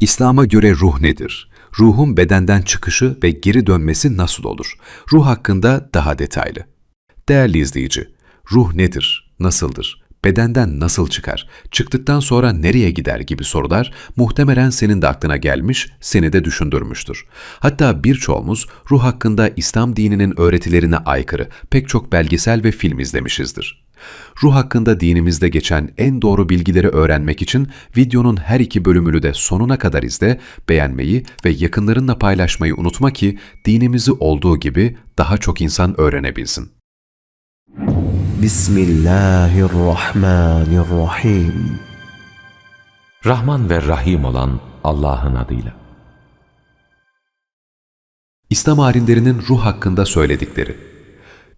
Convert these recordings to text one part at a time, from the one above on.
İslam'a göre ruh nedir? Ruhun bedenden çıkışı ve geri dönmesi nasıl olur? Ruh hakkında daha detaylı. Değerli izleyici, ruh nedir? Nasıldır? Bedenden nasıl çıkar? Çıktıktan sonra nereye gider gibi sorular muhtemelen senin de aklına gelmiş, seni de düşündürmüştür. Hatta birçoğumuz ruh hakkında İslam dininin öğretilerine aykırı pek çok belgesel ve film izlemişizdir. Ruh hakkında dinimizde geçen en doğru bilgileri öğrenmek için videonun her iki bölümünü de sonuna kadar izle, beğenmeyi ve yakınlarınla paylaşmayı unutma ki dinimizi olduğu gibi daha çok insan öğrenebilsin. Bismillahirrahmanirrahim. Rahman ve Rahim olan Allah'ın adıyla. İslam alimlerinin ruh hakkında söyledikleri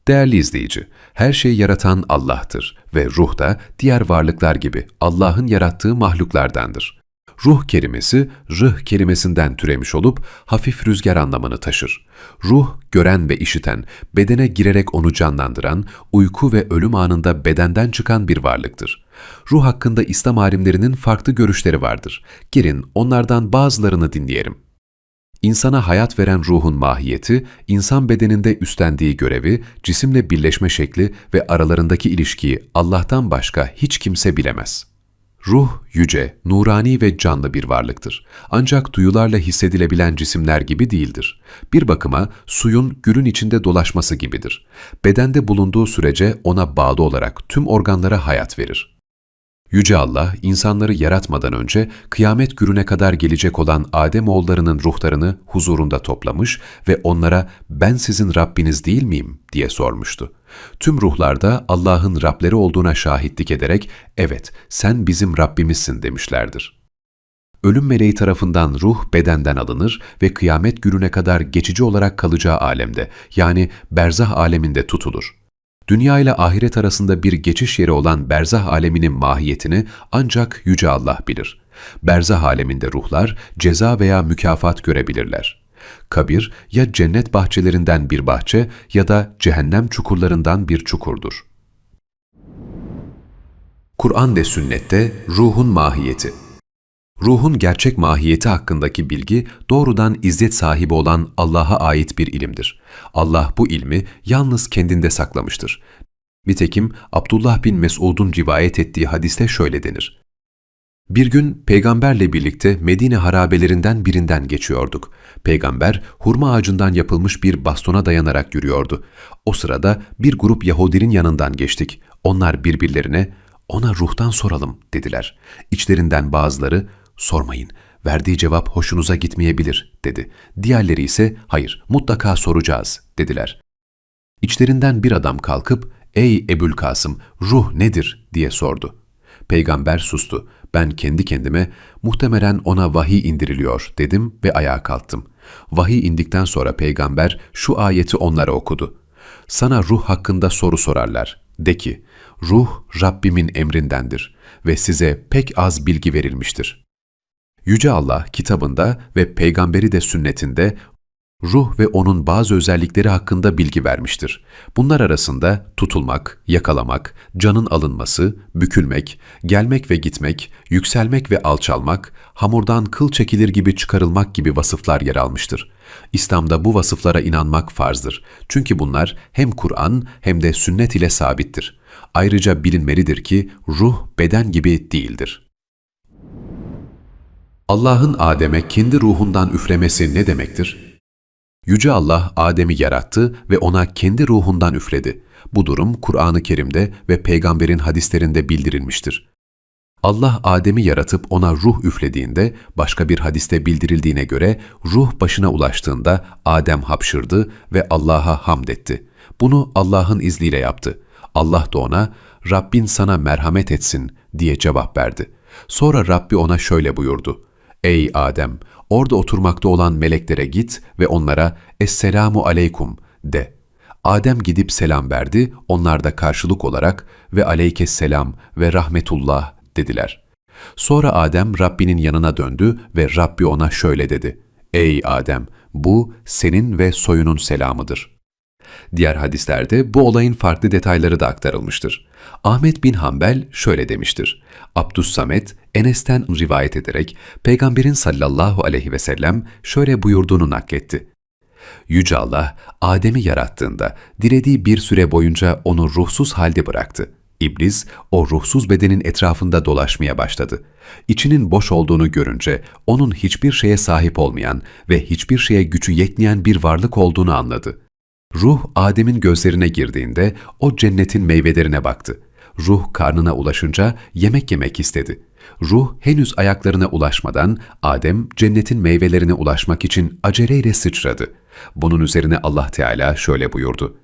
Değerli izleyici, her şeyi yaratan Allah'tır ve ruh da diğer varlıklar gibi Allah'ın yarattığı mahluklardandır. Ruh kelimesi, rıh kelimesinden türemiş olup hafif rüzgar anlamını taşır. Ruh, gören ve işiten, bedene girerek onu canlandıran, uyku ve ölüm anında bedenden çıkan bir varlıktır. Ruh hakkında İslam alimlerinin farklı görüşleri vardır. Gelin onlardan bazılarını dinleyelim. İnsana hayat veren ruhun mahiyeti, insan bedeninde üstlendiği görevi, cisimle birleşme şekli ve aralarındaki ilişkiyi Allah'tan başka hiç kimse bilemez. Ruh, yüce, nurani ve canlı bir varlıktır. Ancak duyularla hissedilebilen cisimler gibi değildir. Bir bakıma suyun gülün içinde dolaşması gibidir. Bedende bulunduğu sürece ona bağlı olarak tüm organlara hayat verir. Yüce Allah, insanları yaratmadan önce kıyamet gününe kadar gelecek olan Adem oğullarının ruhlarını huzurunda toplamış ve onlara ben sizin Rabbiniz değil miyim diye sormuştu. Tüm ruhlarda Allah'ın Rableri olduğuna şahitlik ederek evet sen bizim Rabbimizsin demişlerdir. Ölüm meleği tarafından ruh bedenden alınır ve kıyamet gününe kadar geçici olarak kalacağı alemde yani berzah aleminde tutulur. Dünya ile ahiret arasında bir geçiş yeri olan berzah aleminin mahiyetini ancak Yüce Allah bilir. Berzah aleminde ruhlar ceza veya mükafat görebilirler. Kabir ya cennet bahçelerinden bir bahçe ya da cehennem çukurlarından bir çukurdur. Kur'an ve sünnette ruhun mahiyeti Ruhun gerçek mahiyeti hakkındaki bilgi doğrudan izzet sahibi olan Allah'a ait bir ilimdir. Allah bu ilmi yalnız kendinde saklamıştır. Nitekim Abdullah bin Mesud'un rivayet ettiği hadiste şöyle denir. Bir gün peygamberle birlikte Medine harabelerinden birinden geçiyorduk. Peygamber hurma ağacından yapılmış bir bastona dayanarak yürüyordu. O sırada bir grup Yahudinin yanından geçtik. Onlar birbirlerine ona ruhtan soralım dediler. İçlerinden bazıları sormayın verdiği cevap hoşunuza gitmeyebilir dedi. Diğerleri ise hayır mutlaka soracağız dediler. İçlerinden bir adam kalkıp ey Ebul Kasım ruh nedir diye sordu. Peygamber sustu. Ben kendi kendime muhtemelen ona vahiy indiriliyor dedim ve ayağa kalktım. Vahiy indikten sonra peygamber şu ayeti onlara okudu. Sana ruh hakkında soru sorarlar. De ki, ruh Rabbimin emrindendir ve size pek az bilgi verilmiştir. Yüce Allah kitabında ve peygamberi de sünnetinde ruh ve onun bazı özellikleri hakkında bilgi vermiştir. Bunlar arasında tutulmak, yakalamak, canın alınması, bükülmek, gelmek ve gitmek, yükselmek ve alçalmak, hamurdan kıl çekilir gibi çıkarılmak gibi vasıflar yer almıştır. İslam'da bu vasıflara inanmak farzdır. Çünkü bunlar hem Kur'an hem de sünnet ile sabittir. Ayrıca bilinmelidir ki ruh beden gibi değildir. Allah'ın Adem'e kendi ruhundan üflemesi ne demektir? Yüce Allah Adem'i yarattı ve ona kendi ruhundan üfledi. Bu durum Kur'an-ı Kerim'de ve peygamberin hadislerinde bildirilmiştir. Allah Adem'i yaratıp ona ruh üflediğinde başka bir hadiste bildirildiğine göre ruh başına ulaştığında Adem hapşırdı ve Allah'a hamd etti. Bunu Allah'ın izniyle yaptı. Allah da ona Rabbin sana merhamet etsin diye cevap verdi. Sonra Rabbi ona şöyle buyurdu. Ey Adem! Orada oturmakta olan meleklere git ve onlara Esselamu aleykum de. Adem gidip selam verdi, onlar da karşılık olarak ve aleykesselam ve rahmetullah dediler. Sonra Adem Rabbinin yanına döndü ve Rabbi ona şöyle dedi. Ey Adem! Bu senin ve soyunun selamıdır.'' Diğer hadislerde bu olayın farklı detayları da aktarılmıştır. Ahmet bin Hanbel şöyle demiştir. Abdus Samet Enes'ten rivayet ederek Peygamberin sallallahu aleyhi ve sellem şöyle buyurduğunu nakletti. Yüce Allah, Adem'i yarattığında dilediği bir süre boyunca onu ruhsuz halde bıraktı. İblis, o ruhsuz bedenin etrafında dolaşmaya başladı. İçinin boş olduğunu görünce, onun hiçbir şeye sahip olmayan ve hiçbir şeye gücü yetmeyen bir varlık olduğunu anladı. Ruh, Adem'in gözlerine girdiğinde o cennetin meyvelerine baktı. Ruh karnına ulaşınca yemek yemek istedi. Ruh henüz ayaklarına ulaşmadan Adem cennetin meyvelerine ulaşmak için aceleyle sıçradı. Bunun üzerine Allah Teala şöyle buyurdu.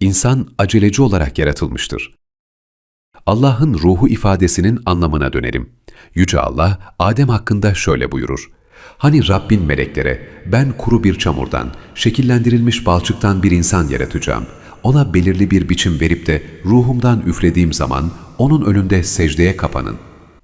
İnsan aceleci olarak yaratılmıştır. Allah'ın ruhu ifadesinin anlamına dönelim. Yüce Allah Adem hakkında şöyle buyurur. Hani Rabbin meleklere ben kuru bir çamurdan, şekillendirilmiş balçıktan bir insan yaratacağım. Ona belirli bir biçim verip de ruhumdan üflediğim zaman onun önünde secdeye kapanın.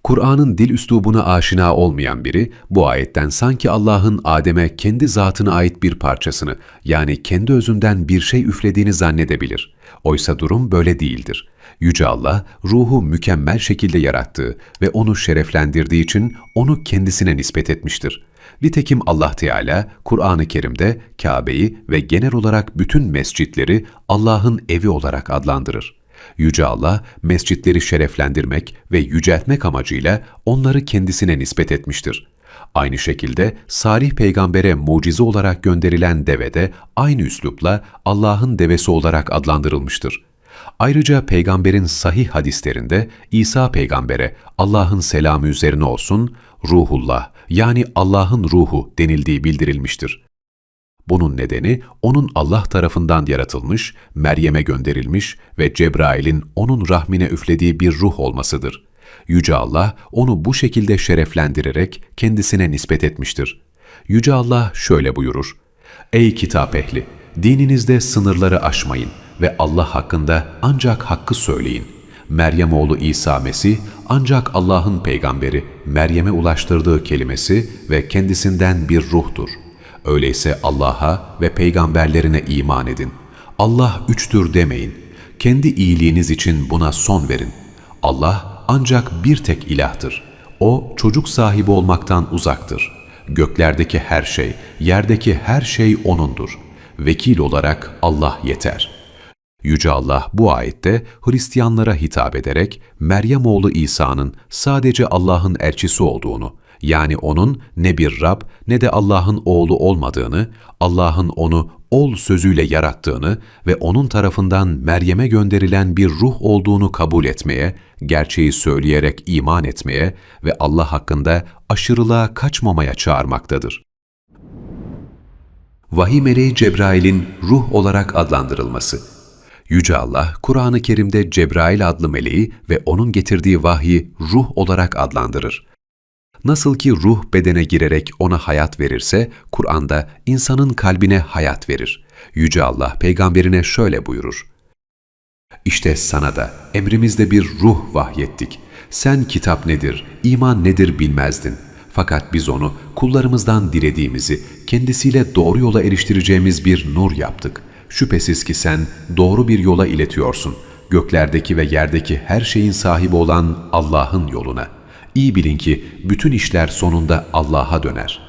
Kur'an'ın dil üslubuna aşina olmayan biri bu ayetten sanki Allah'ın Adem'e kendi zatına ait bir parçasını yani kendi özünden bir şey üflediğini zannedebilir. Oysa durum böyle değildir. Yüce Allah ruhu mükemmel şekilde yarattığı ve onu şereflendirdiği için onu kendisine nispet etmiştir. Nitekim Allah Teala Kur'an-ı Kerim'de Kabe'yi ve genel olarak bütün mescitleri Allah'ın evi olarak adlandırır. Yüce Allah mescitleri şereflendirmek ve yüceltmek amacıyla onları kendisine nispet etmiştir. Aynı şekilde Salih peygambere mucize olarak gönderilen deve de aynı üslupla Allah'ın devesi olarak adlandırılmıştır. Ayrıca peygamberin sahih hadislerinde İsa peygambere Allah'ın selamı üzerine olsun, ruhullah yani Allah'ın ruhu denildiği bildirilmiştir. Bunun nedeni onun Allah tarafından yaratılmış, Meryem'e gönderilmiş ve Cebrail'in onun rahmine üflediği bir ruh olmasıdır. Yüce Allah onu bu şekilde şereflendirerek kendisine nispet etmiştir. Yüce Allah şöyle buyurur. Ey kitap ehli! Dininizde sınırları aşmayın ve Allah hakkında ancak hakkı söyleyin. Meryem oğlu İsa Mesih ancak Allah'ın peygamberi Meryem'e ulaştırdığı kelimesi ve kendisinden bir ruhtur. Öyleyse Allah'a ve peygamberlerine iman edin. Allah üçtür demeyin. Kendi iyiliğiniz için buna son verin. Allah ancak bir tek ilahtır. O çocuk sahibi olmaktan uzaktır. Göklerdeki her şey, yerdeki her şey O'nundur. Vekil olarak Allah yeter. Yüce Allah bu ayette Hristiyanlara hitap ederek Meryem oğlu İsa'nın sadece Allah'ın elçisi olduğunu, yani onun ne bir Rab ne de Allah'ın oğlu olmadığını, Allah'ın onu ol sözüyle yarattığını ve onun tarafından Meryem'e gönderilen bir ruh olduğunu kabul etmeye, gerçeği söyleyerek iman etmeye ve Allah hakkında aşırılığa kaçmamaya çağırmaktadır. Vahiy meleği Cebrail'in ruh olarak adlandırılması Yüce Allah, Kur'an-ı Kerim'de Cebrail adlı meleği ve onun getirdiği vahyi ruh olarak adlandırır. Nasıl ki ruh bedene girerek ona hayat verirse, Kur'an'da insanın kalbine hayat verir. Yüce Allah peygamberine şöyle buyurur. İşte sana da emrimizde bir ruh vahyettik. Sen kitap nedir, iman nedir bilmezdin. Fakat biz onu kullarımızdan dilediğimizi, kendisiyle doğru yola eriştireceğimiz bir nur yaptık. Şüphesiz ki sen doğru bir yola iletiyorsun. Göklerdeki ve yerdeki her şeyin sahibi olan Allah'ın yoluna.'' İyi bilin ki bütün işler sonunda Allah'a döner.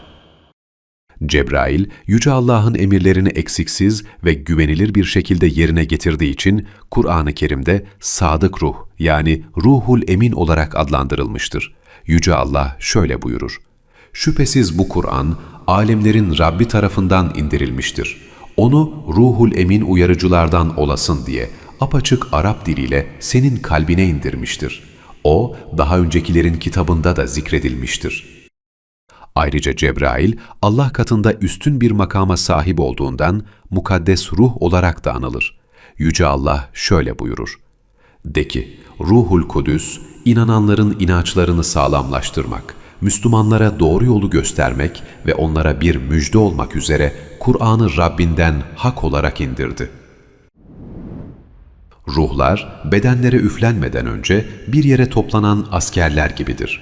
Cebrail, Yüce Allah'ın emirlerini eksiksiz ve güvenilir bir şekilde yerine getirdiği için Kur'an-ı Kerim'de sadık ruh yani ruhul emin olarak adlandırılmıştır. Yüce Allah şöyle buyurur. Şüphesiz bu Kur'an, alemlerin Rabbi tarafından indirilmiştir. Onu ruhul emin uyarıcılardan olasın diye apaçık Arap diliyle senin kalbine indirmiştir.'' O, daha öncekilerin kitabında da zikredilmiştir. Ayrıca Cebrail, Allah katında üstün bir makama sahip olduğundan mukaddes ruh olarak da anılır. Yüce Allah şöyle buyurur. De ki, Ruhul Kudüs, inananların inançlarını sağlamlaştırmak, Müslümanlara doğru yolu göstermek ve onlara bir müjde olmak üzere Kur'an'ı Rabbinden hak olarak indirdi.'' Ruhlar, bedenlere üflenmeden önce bir yere toplanan askerler gibidir.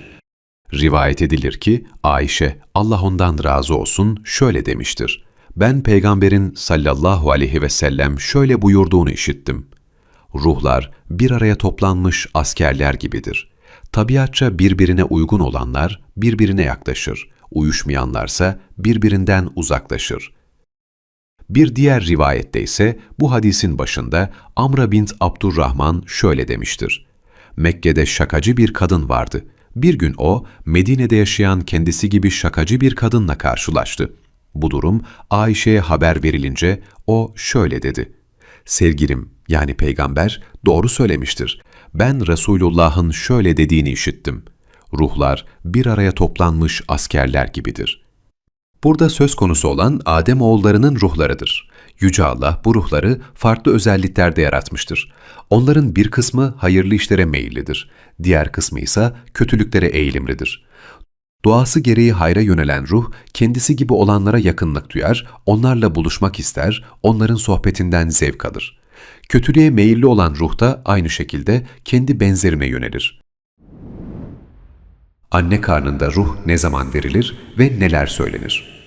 Rivayet edilir ki Ayşe, Allah ondan razı olsun, şöyle demiştir. Ben peygamberin sallallahu aleyhi ve sellem şöyle buyurduğunu işittim. Ruhlar bir araya toplanmış askerler gibidir. Tabiatça birbirine uygun olanlar birbirine yaklaşır, uyuşmayanlarsa birbirinden uzaklaşır. Bir diğer rivayette ise bu hadisin başında Amra bint Abdurrahman şöyle demiştir. Mekke'de şakacı bir kadın vardı. Bir gün o, Medine'de yaşayan kendisi gibi şakacı bir kadınla karşılaştı. Bu durum Ayşe'ye haber verilince o şöyle dedi. Sevgilim yani peygamber doğru söylemiştir. Ben Resulullah'ın şöyle dediğini işittim. Ruhlar bir araya toplanmış askerler gibidir. Burada söz konusu olan Adem oğullarının ruhlarıdır. Yüce Allah bu ruhları farklı özelliklerde yaratmıştır. Onların bir kısmı hayırlı işlere meyillidir. Diğer kısmı ise kötülüklere eğilimlidir. Doğası gereği hayra yönelen ruh, kendisi gibi olanlara yakınlık duyar, onlarla buluşmak ister, onların sohbetinden zevk alır. Kötülüğe meyilli olan ruh da aynı şekilde kendi benzerine yönelir. Anne karnında ruh ne zaman verilir ve neler söylenir?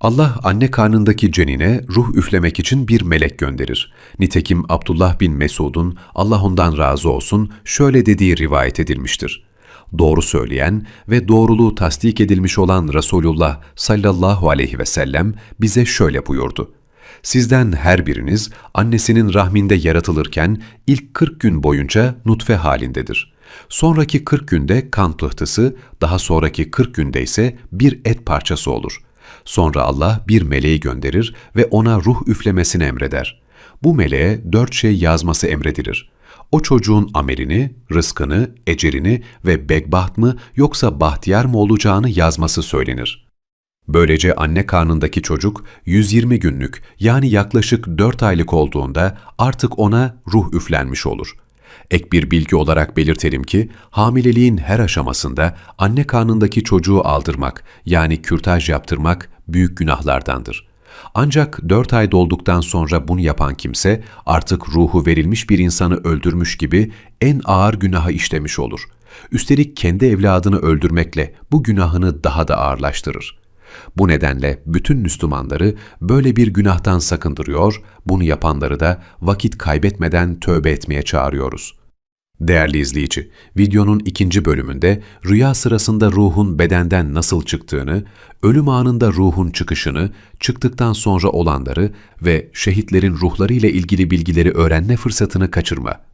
Allah anne karnındaki cenine ruh üflemek için bir melek gönderir. Nitekim Abdullah bin Mesud'un Allah ondan razı olsun şöyle dediği rivayet edilmiştir. Doğru söyleyen ve doğruluğu tasdik edilmiş olan Resulullah sallallahu aleyhi ve sellem bize şöyle buyurdu. Sizden her biriniz annesinin rahminde yaratılırken ilk 40 gün boyunca nutfe halindedir. Sonraki 40 günde kan pıhtısı, daha sonraki 40 günde ise bir et parçası olur. Sonra Allah bir meleği gönderir ve ona ruh üflemesini emreder. Bu meleğe dört şey yazması emredilir. O çocuğun amelini, rızkını, ecerini ve begbaht mı yoksa bahtiyar mı olacağını yazması söylenir. Böylece anne karnındaki çocuk 120 günlük yani yaklaşık 4 aylık olduğunda artık ona ruh üflenmiş olur. Ek bir bilgi olarak belirtelim ki hamileliğin her aşamasında anne karnındaki çocuğu aldırmak yani kürtaj yaptırmak büyük günahlardandır. Ancak 4 ay dolduktan sonra bunu yapan kimse artık ruhu verilmiş bir insanı öldürmüş gibi en ağır günahı işlemiş olur. Üstelik kendi evladını öldürmekle bu günahını daha da ağırlaştırır. Bu nedenle bütün Müslümanları böyle bir günahtan sakındırıyor, bunu yapanları da vakit kaybetmeden tövbe etmeye çağırıyoruz. Değerli izleyici, videonun ikinci bölümünde rüya sırasında ruhun bedenden nasıl çıktığını, ölüm anında ruhun çıkışını, çıktıktan sonra olanları ve şehitlerin ruhları ile ilgili bilgileri öğrenme fırsatını kaçırma.